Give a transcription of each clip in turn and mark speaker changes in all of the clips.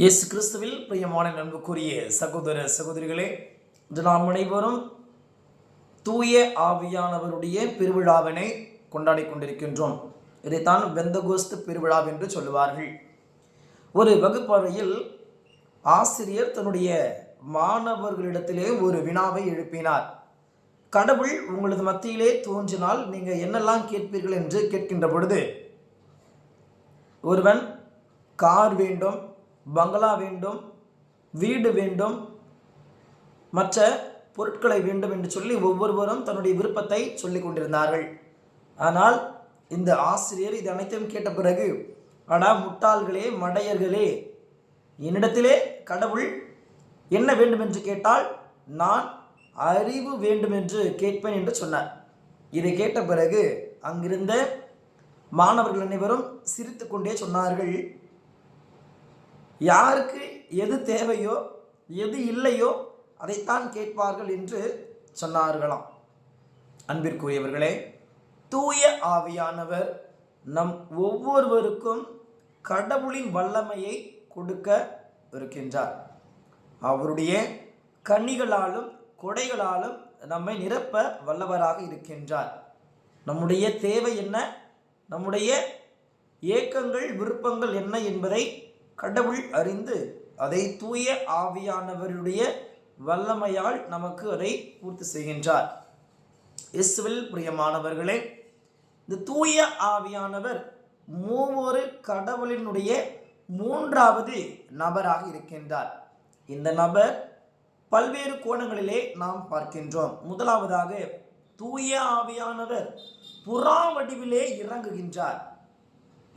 Speaker 1: இயேசு கிறிஸ்துவில் பிரியமான நண்புக்குரிய சகோதர சகோதரிகளே இன்று நாம் அனைவரும் தூய ஆவியானவருடைய பெருவிழாவினை கொண்டாடி கொண்டிருக்கின்றோம். இதைத்தான் பெந்தகோஸ்து பெருவிழா என்று சொல்லுவார்கள். ஒரு வகுப்பறையில் ஆசிரியர் தன்னுடைய மாணவர்களிடத்திலே ஒரு வினாவை எழுப்பினார். கடவுள் உங்களது மத்தியிலே தோன்றினால் நீங்கள் என்னெல்லாம் கேட்பீர்கள்? என்று கேட்கின்ற பொழுது ஒருவன் கார் வேண்டும் பங்களா வேண்டும் வீடு வேண்டும் மற்ற பொருட்களை வேண்டும் என்று சொல்லி ஒவ்வொருவரும் தன்னுடைய விருப்பத்தை சொல்லிக் கொண்டிருந்தார்கள். ஆனால் இந்த ஆசிரியர் இது அனைத்தையும் கேட்ட பிறகு அடா முட்டாள்களே மடையர்களே என்னிடத்திலே கடவுள் என்ன வேண்டும் என்று கேட்டால் நான் அறிவு வேண்டும் என்று கேட்பேன் என்று சொன்னார். இதை கேட்ட பிறகு அங்கிருந்த மாணவர்கள் அனைவரும் சிரித்து கொண்டே சொன்னார்கள். யாருக்கு எது தேவையோ எது இல்லையோ அதைத்தான் கேட்பார்கள் என்று சொன்னார்களாம். அன்பிற்குரியவர்களே தூய ஆவியானவர் நம் ஒவ்வொருவருக்கும் கடவுளின் வல்லமையை கொடுக்க இருக்கின்றார். அவருடைய கனிகளாலும் கொடைகளாலும் நம்மை நிரப்ப வல்லவராக இருக்கின்றார். நம்முடைய தேவை என்ன? நம்முடைய ஏக்கங்கள் விருப்பங்கள் என்ன என்பதை கடவுள் அறிந்து அதை தூய ஆவியானவருடைய வல்லமையால் நமக்கு அதை பூர்த்தி செய்கின்றார். இஸ்வில் பிரியமானவர்களே இந்த தூய ஆவியானவர் மூவொரு கடவுளினுடைய மூன்றாவது நபராக இருக்கின்றார். இந்த நபர் பல்வேறு கோணங்களிலே நாம் பார்க்கின்றோம். முதலாவதாக தூய ஆவியானவர் புறா வடிவிலே இறங்குகின்றார்.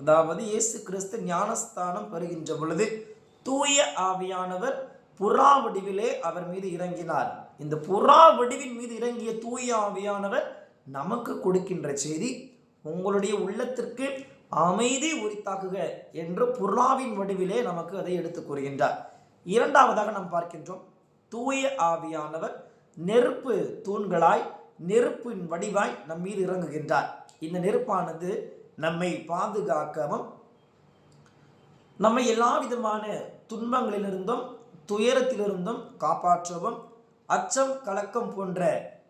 Speaker 1: அதாவது இயேசு கிறிஸ்து ஞானஸ்தானம் பெறுகின்ற பொழுது தூய ஆவியானவர் புறா வடிவிலே அவர் மீது இறங்கினார். இந்த புறா வடிவின் மீது இறங்கிய தூய ஆவியானவர் நமக்கு கொடுக்கின்ற செய்தி உங்களுடைய உள்ளத்திற்கு அமைதி உரித்தாக்குக என்று புறாவின் வடிவிலே நமக்கு அதை எடுத்துக் கூறுகின்றார். இரண்டாவதாக நாம் பார்க்கின்றோம் தூய ஆவியானவர் நெருப்பு தூண்களாய் நெருப்பின் வடிவாய் நம் மீது இறங்குகின்றார். இந்த நெருப்பானது நம்மை பாதுகாக்கவும் நம்மை எல்லா விதமான துன்பங்களிலிருந்தும் துயரத்திலிருந்தும் காப்பாற்றவும் அச்சம் கலக்கம் போன்ற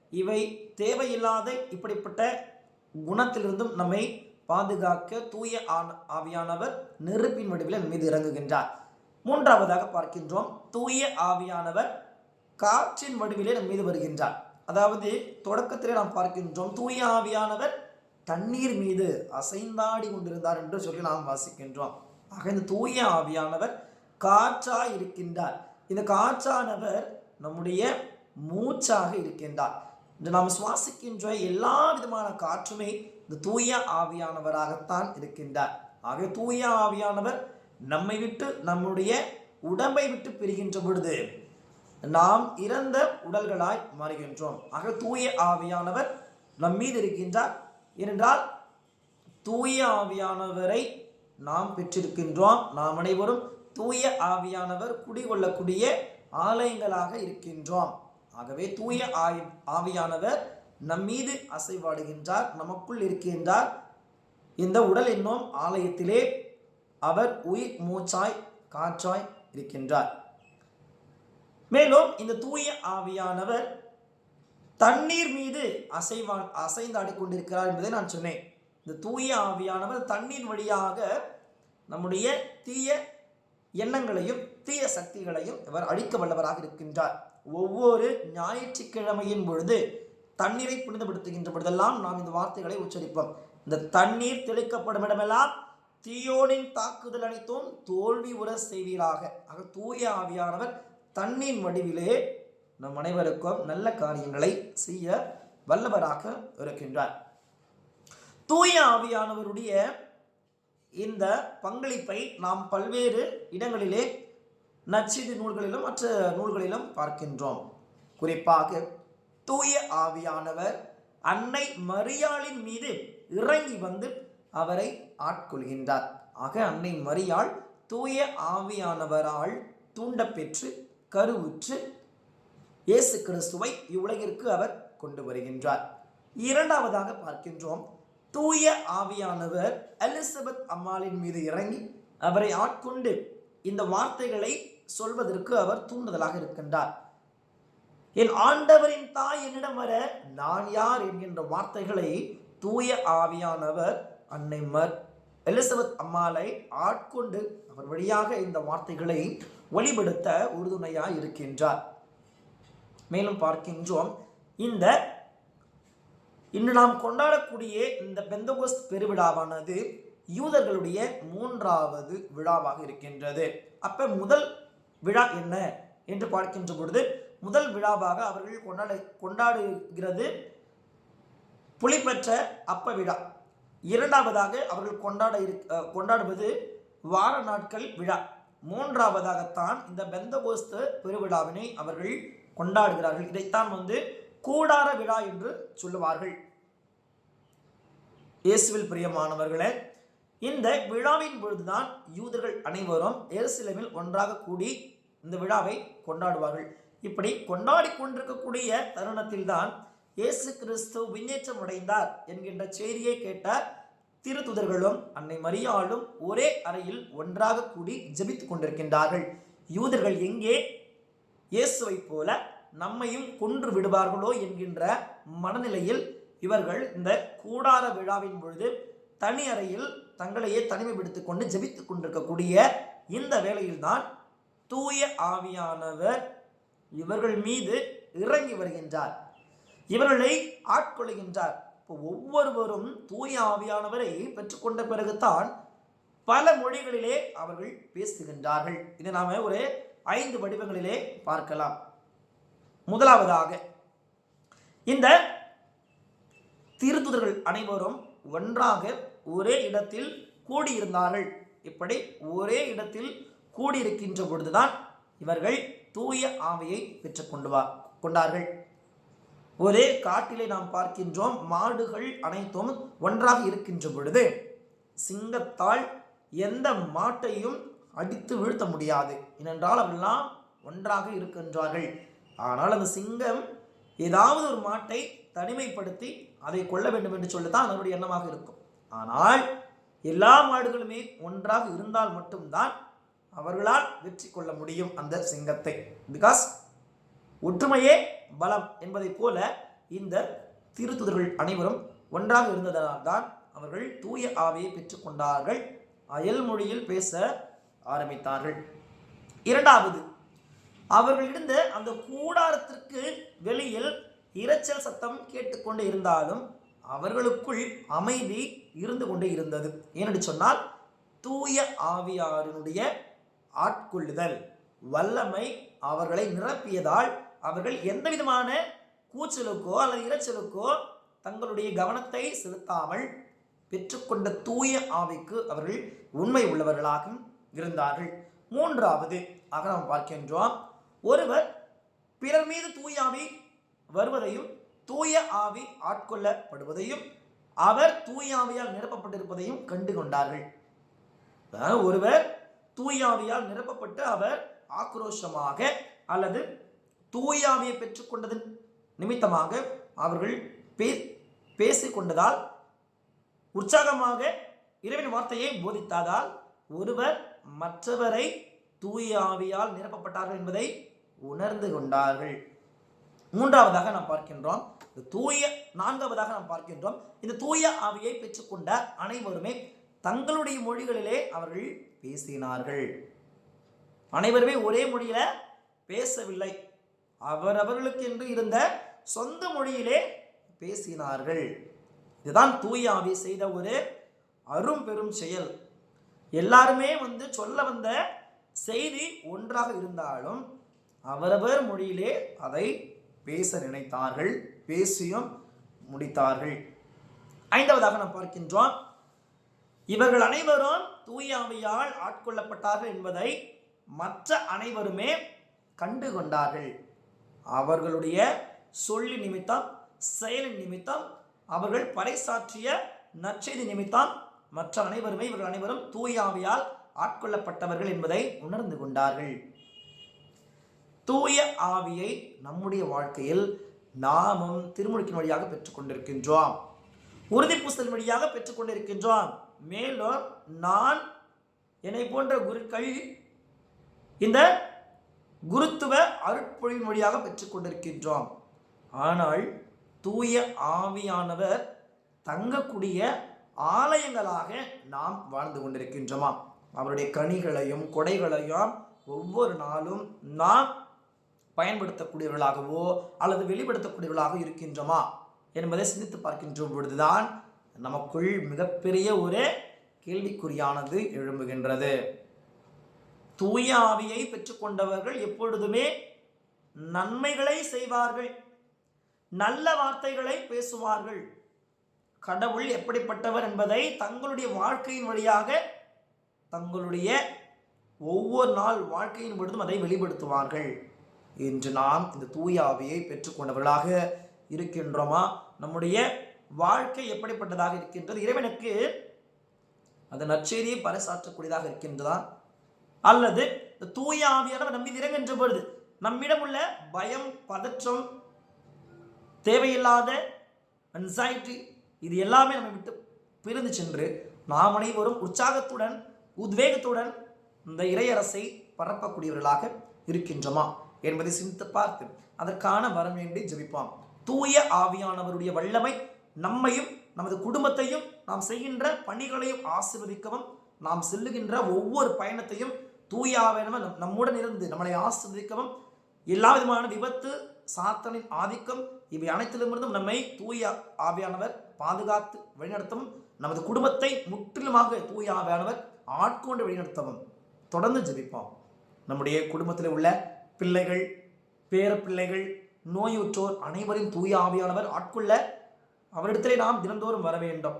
Speaker 1: இவை தேவையில்லாத இப்படிப்பட்ட குணத்திலிருந்தும் நம்மை பாதுகாக்க தூய ஆண் ஆவியானவர் நெருப்பின் வடிவில் என் மீது இறங்குகின்றார். மூன்றாவதாக பார்க்கின்றோம் தூய ஆவியானவர் காற்றின் வடிவிலே நம் மீது வருகின்றார். அதாவது தொடக்கத்திலே நாம் பார்க்கின்றோம் தூய ஆவியானவர் தண்ணீர் மீது அசைந்தாடி கொண்டிருந்தார் என்று சொல்லி நாம் வாசிக்கின்றோம். ஆக இந்த தூய ஆவியானவர் காற்றாய் இருக்கின்றார். இந்த காற்றானவர் நம்முடைய மூச்சாக இருக்கின்றார். இன்று நாம் சுவாசிக்கின்ற எல்லா விதமான காற்றுமே இந்த தூய ஆவியானவராகத்தான் இருக்கின்றார். ஆகவே தூய ஆவியானவர் நம்மை விட்டு நம்முடைய உடம்பை விட்டு பிரிகின்ற பொழுது நாம் இறந்த உடல்களாய் மாறுகின்றோம். ஆக தூய ஆவியானவர் நம் மீது இருக்கின்றார். ஏனென்றால் தூய ஆவியானவரை நாம் பெற்றிருக்கின்றோம். நாம் அனைவரும் தூய ஆவியானவர் குடிகொள்ளக்கூடிய ஆலயங்களாக இருக்கின்றோம். ஆகவே தூய ஆய் ஆவியானவர் நம் மீது அசைவாடுகின்றார் நமக்குள் இருக்கின்றார். இந்த உடல் என்னும் ஆலயத்திலே அவர் உயிர் மூச்சாய் காற்றாய் இருக்கின்றார். மேலும் இந்த தூய ஆவியானவர் தண்ணீர் மீது அசைவான் அசைந்தாடி கொண்டிருக்கிறார் என்பதை நான் சொன்னேன். இந்த தூய ஆவியானவர் தண்ணீர் வழியாக நம்முடைய தீய எண்ணங்களையும் தீய சக்திகளையும் இவர் அழிக்க வல்லவராக இருக்கின்றார். ஒவ்வொரு ஞாயிற்றுக்கிழமையின் பொழுது தண்ணீரை புனிதப்படுத்துகின்ற பொழுதெல்லாம் நாம் இந்த வார்த்தைகளை உச்சரிப்போம். இந்த தண்ணீர் தெளிக்கப்படும் இடமெல்லாம் தீயோனின் தாக்குதல் அனைத்தும் தோல்வி உர செய்வீராக. ஆக தூய ஆவியானவர் தண்ணீர் வடிவிலே நம் அனைவருக்கும் நல்ல காரியங்களை செய்ய வல்லவராக இருக்கின்றார். தூய ஆவியானவருடைய இந்த பங்களிப்பை நாம் பல்வேறு இடங்களிலே நற்செய்தி நூல்களிலும் மற்ற நூல்களிலும் பார்க்கின்றோம். குறிப்பாக தூய ஆவியானவர் அன்னை மரியாளின் மீது இறங்கி வந்து அவரை ஆட்கொள்கின்றார். ஆக அன்னை மரியாள் தூய ஆவியானவரால் தூண்டப்பெற்று கருவுற்று இயேசு கிறிஸ்துவை இவ்வுலகிற்கு அவர் கொண்டு வருகின்றார். இரண்டாவதாக பார்க்கின்றோம் தூய ஆவியானவர் எலிசபெத் அம்மாளின் மீது இறங்கி அவரை ஆட்கொண்டு இந்த வார்த்தைகளை சொல்வதற்கு அவர் தூண்டுதலாக இருக்கின்றார். என் ஆண்டவரின் தாய் என்னிடம் வர நான் யார் என்கின்ற வார்த்தைகளை தூய ஆவியானவர் அன்னை மர் எலிசபெத் அம்மாளை ஆட்கொண்டு அவர் வழியாக இந்த வார்த்தைகளை வெளிப்படுத்த உறுதுணையாக இருக்கின்றார் மேலும் பார்க்கின்றோம். இந்த இன்று நாம் கொண்டாடக்கூடிய இந்த பெந்தகோஸ்த் பெருவிழாவானது யூதர்களுடைய மூன்றாவது விழாவாக இருக்கின்றது. அப்ப முதல் விழா என்ன என்று பார்க்கின்ற பொழுது முதல் விழாவாக அவர்கள் கொண்டாட கொண்டாடுகிறது புலிப்பெற்ற அப்ப விழா. இரண்டாவதாக அவர்கள் கொண்டாட இரு கொண்டாடுவது வார நாட்கள் விழா. மூன்றாவதாகத்தான் இந்த பெந்தகோஸ்து பெருவிழாவினை அவர்கள் கொண்டாடுகிறார்கள். இதைத்தான் வந்து கூடார விழா என்று சொல்லுவார்கள். இயேசுவில் பிரியமானவர்களே இந்த விழாவின் பொழுதுதான் யூதர்கள் அனைவரும் எருசலேமில் ஒன்றாக கூடி இந்த விழாவை கொண்டாடுவார்கள். இப்படி கொண்டாடி கொண்டிருக்கக்கூடிய தருணத்தில்தான் இயேசு கிறிஸ்து விண்ணேற்றம் அடைந்தார் என்கின்ற செய்தியை கேட்ட திருத்துதர்களும் அன்னை மரியாளும் ஒரே அறையில் ஒன்றாக கூடி ஜெபித்துக் கொண்டிருக்கின்றார்கள். யூதர்கள் எங்கே? இயேசுவைப் போல நம்மையும் கொன்று விடுவார்களோ என்கின்ற மனநிலையில் இவர்கள் இந்த கூடார விழாவின் பொழுது தனி அறையில் தங்களையே தனிமைப்படுத்திக் கொண்டு ஜெபித்துக் கொண்டிருக்கக்கூடிய இந்த வேளையில்தான் தூய ஆவியானவர் இவர்கள் மீது இறங்கி வருகின்றார். இவர்களை ஆட்கொள்கின்றார் இப்போ ஒவ்வொருவரும் தூய ஆவியானவரை பெற்றுக்கொண்ட பிறகுதான் பல மொழிகளிலே அவர்கள் பேசுகின்றார்கள். இதை நாம ஒரு ஐந்து வடிவங்களிலே பார்க்கலாம். முதலாவதாக இந்த திருத்துதர்கள் அனைவரும் ஒன்றாக ஒரே இடத்தில் கூடியிருந்தார்கள். இப்படி ஒரே இடத்தில் கூடியிருக்கின்ற பொழுதுதான் இவர்கள் தூய ஆவையை பெற்றுக்கொண்டு வா கொண்டார்கள். ஒரே காட்டிலே நாம் பார்க்கின்றோம் மாடுகள் அனைத்தும் ஒன்றாக இருக்கின்ற பொழுது சிங்கத்தால் எந்த மாட்டையும் அடித்து வீழ்த்த முடியாது. ஏனென்றால் அவெல்லாம் ஒன்றாக இருக்கின்றார்கள். ஆனால் அந்த சிங்கம் ஏதாவது ஒரு மாட்டை தனிமைப்படுத்தி அதை கொள்ள வேண்டும் என்று சொல்லித்தான் அதனுடைய எண்ணமாக இருக்கும். ஆனால் எல்லா மாடுகளுமே ஒன்றாக இருந்தால் மட்டும்தான் அவர்களால் வெற்றி கொள்ள முடியும் அந்த சிங்கத்தை. பிகாஸ் ஒற்றுமையே பலம் என்பதைப் போல இந்த திருத்துதர்கள் அனைவரும் ஒன்றாக இருந்ததனால்தான் அவர்கள் தூய ஆவியை பெற்றுக்கொண்டார்கள் அயல் மொழியில் பேச ஆரம்பித்தார்கள். இரண்டாவது அவர்கள் இருந்த அந்த கூடாரத்திற்கு வெளியில் இரைச்சல் சத்தம் கேட்டுக்கொண்டு இருந்தாலும் அவர்களுக்குள் அமைதி இருந்து கொண்டே இருந்தது. ஏனென்று சொன்னால் தூய ஆவியாரினுடைய ஆட்கொள்ளுதல் வல்லமை அவர்களை நிரப்பியதால் அவர்கள் எந்த விதமான கூச்சலுக்கோ அல்லது இரைச்சலுக்கோ தங்களுடைய கவனத்தை செலுத்தாமல் பெற்றுக்கொண்ட தூய ஆவிக்கு அவர்கள் உண்மை உள்ளவர்களாகவும் இருந்தார்கள். மூன்றாவது ஆக நாம் பார்க்கின்றோம். ஒருவர் பிறர் மீது தூய ஆவி வருவதையும் தூய ஆவி ஆட்கொள்ளப்படுவதையும் அவர் தூயாவியால் நிரப்பப்பட்டிருப்பதையும் கண்டு கொண்டார்கள் ஒருவர் தூயாவியால் நிரப்பப்பட்டு அவர் ஆக்ரோஷமாக அல்லது தூயாவியை பெற்றுக்கொண்டதன் நிமித்தமாக அவர்கள் பே பேசிக்கொண்டதால் உற்சாகமாக இறைவன் வார்த்தையை போதித்ததால் ஒருவர் மற்றவரை தூயாவியால் நிரப்பப்பட்டார்கள் என்பதை உணர்ந்து கொண்டார்கள். மூன்றாவதாக நாம் பார்க்கின்றோம் இந்த தூய நான்காவதாக நாம் பார்க்கின்றோம் இந்த தூய ஆவியை பெற்றுக்கொண்ட அனைவருமே தங்களுடைய மொழிகளிலே அவர்கள் பேசினார்கள். அனைவருமே ஒரே மொழியில பேசவில்லை. அவரவர்களுக்கென்று இருந்த சொந்த மொழியிலே பேசினார்கள். இதுதான் தூய ஆவி செய்த ஒரு அரும் பெரும் செயல். எல்லாருமே வந்து சொல்ல வந்த செய்தி ஒன்றாக இருந்தாலும் அவரவர் மொழியிலே அதை பேச நினைத்தார்கள் பேசியும் முடித்தார்கள். ஐந்தாவதாக நாம் பார்க்கின்றோம் இவர்கள் அனைவரும் தூயாமையால் ஆட்கொள்ளப்பட்டார்கள் என்பதை மற்ற அனைவருமே கண்டு கொண்டார்கள் அவர்களுடைய சொல்லி நிமித்தம் செயலின் நிமித்தம் அவர்கள் பறைசாற்றிய நற்செய்தி நிமித்தம் மற்ற அனைவருமே இவர்கள் அனைவரும் தூயாவையால் ஆட்கொள்ளப்பட்டவர்கள் என்பதை உணர்ந்து கொண்டார்கள். தூய ஆவியை நம்முடைய வாழ்க்கையில் நாமும் திருமுழுக்கின் வழியாக பெற்றுக்கொண்டிருக்கின்றோம். உறுதி பூசல் வழியாக பெற்றுக்கொண்டிருக்கின்றோம். மேலும் நான் என்னை போன்ற குருக்கள் இந்த குருத்துவ அருட்பொழிவின் வழியாக பெற்றுக்கொண்டிருக்கின்றோம். ஆனால் தூய ஆவியானவர் தங்கக்கூடிய ஆலயங்களாக நாம் வாழ்ந்து கொண்டிருக்கின்றோமா அவருடைய கனிகளையும் கொடைகளையும் ஒவ்வொரு நாளும் நாம் பயன்படுத்தக்கூடியவர்களாகவோ அல்லது வெளிப்படுத்தக்கூடியவர்களாக இருக்கின்றோமா என்பதை சிந்தித்து பார்க்கின்ற பொழுதுதான் நமக்குள் மிகப்பெரிய ஒரு கேள்விக்குறியானது எழும்புகின்றது. தூய ஆவியை பெற்றுக்கொண்டவர்கள் எப்பொழுதுமே நன்மைகளை செய்வார்கள் நல்ல வார்த்தைகளை பேசுவார்கள். கடவுள் எப்படிப்பட்டவர் என்பதை தங்களுடைய வாழ்க்கையின் வழியாக தங்களுடைய ஒவ்வொரு நாள் வாழ்க்கையின் பொழுதும் அதை வெளிப்படுத்துவார்கள். இன்று நாம் இந்த தூய ஆவியை பெற்றுக்கொண்டவர்களாக இருக்கின்றோமா? நம்முடைய வாழ்க்கை எப்படிப்பட்டதாக இருக்கின்றது? இறைவனுக்கு அந்த நற்செய்தியை பறைசாற்றக்கூடியதாக இருக்கின்றதா? அல்லது இந்த தூய ஆவியானவர் நம்மீது இறங்குகின்ற பொழுது நம்மிடம் உள்ள பயம் பதற்றம் தேவையில்லாத அன்சைட்டி இது எல்லாமே நம்ம விட்டு பிரிந்து சென்று நாம் அனைவரும் உற்சாகத்துடன் உத்வேகத்துடன் இந்த இறையரசை பரப்பக்கூடியவர்களாக இருக்கின்றோமா? என்பதை சிந்தித்து பார்த்து அதற்கான வரம் வேண்டி ஜெபிப்போம். தூய ஆவியானவருடைய வல்லமை நம்மையும் நமது குடும்பத்தையும் நாம் செய்கின்ற பணிகளையும் ஆசிர்வதிக்கவும் நாம் செல்லுகின்ற ஒவ்வொரு பயணத்தையும் தூய நம்- நம்முடன் இருந்து நம்மளை ஆசிர்வதிக்கவும். எல்லா விதமான விபத்து சாத்தனின் ஆதிக்கம் இவை அனைத்திலுமிருந்தும் நம்மை தூய ஆவியானவர் பாதுகாத்து வழிநடத்தவும் நமது குடும்பத்தை முற்றிலுமாக தூய ஆவியானவர் ஆட்கொண்டு வழிநடத்தவும். தொடர்ந்து ஜபிப்போம். நம்முடைய குடும்பத்தில் உள்ள பிள்ளைகள் பேர பிள்ளைகள் நோயுற்றோர் அனைவரும் தூய ஆவியானவர் ஆட்கொள்ள அவரிடத்திலே நாம் தினந்தோறும் வர வேண்டும்.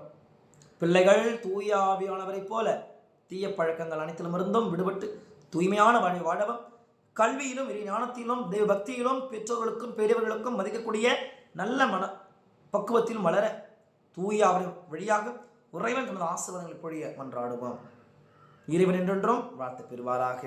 Speaker 1: பிள்ளைகள் தூய ஆவியானவரைப் போல தீய பழக்கங்கள் அனைத்திலுமிருந்தும் விடுபட்டு தூய்மையான வாழ்வை வாழவும் கல்வியிலும் இறை ஞானத்திலும் தெய்வ பக்தியிலும் பெற்றோர்களுக்கும் பெரியவர்களுக்கும் மதிக்கக்கூடிய நல்ல மன பக்குவத்திலும் வளர தூய அவரின் வழியாக உறைவன் தனது ஆசீர்வாதங்களை பொழிய மன்றாடுவோம். இறைவன் என்றென்றும் வாழ்த்து பெறுவாராக.